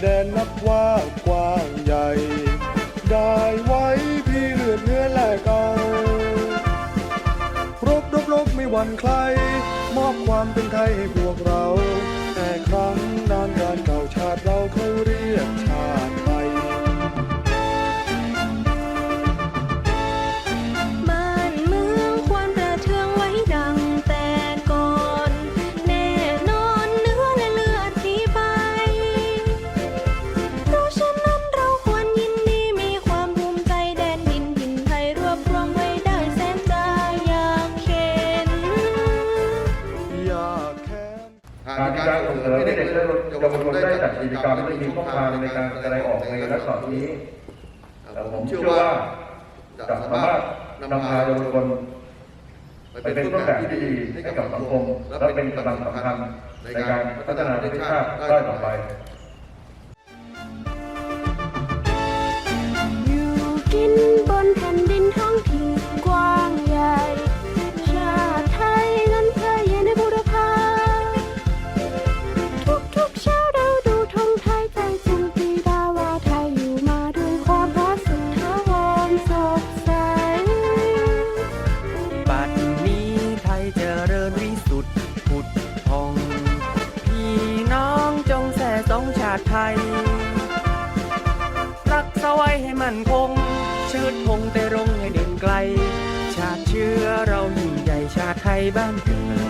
แดนนับว่ากว้างใหญ่ ได้ไว้พี่เลือดเนื้อแลกเอารบรบรบไม่หวั่นใคร มอบความเป็นไทยให้พวกเรา แต่ครั้ง ค้นการที่การส่งเสริมให้เด็กและเยาวชนได้จัดกิจกรรมและมีช่องทางในการแสดงออกในลักษณะนี้ผมเชื่อว่าจะสามารถนำพาเยาวชนไปเป็นต้นแบบที่ดีให้กับสังคมและเป็นกำลังสำคัญในการพัฒนาประเทศชาติได้ต่อไป ติไทย รักษาไว้ให้มั่นคง ชืดธงแต่รงให้เด่นไกล ชาติเชื้อเรายิ่งใหญ่ชาติไทยบ้านเกิด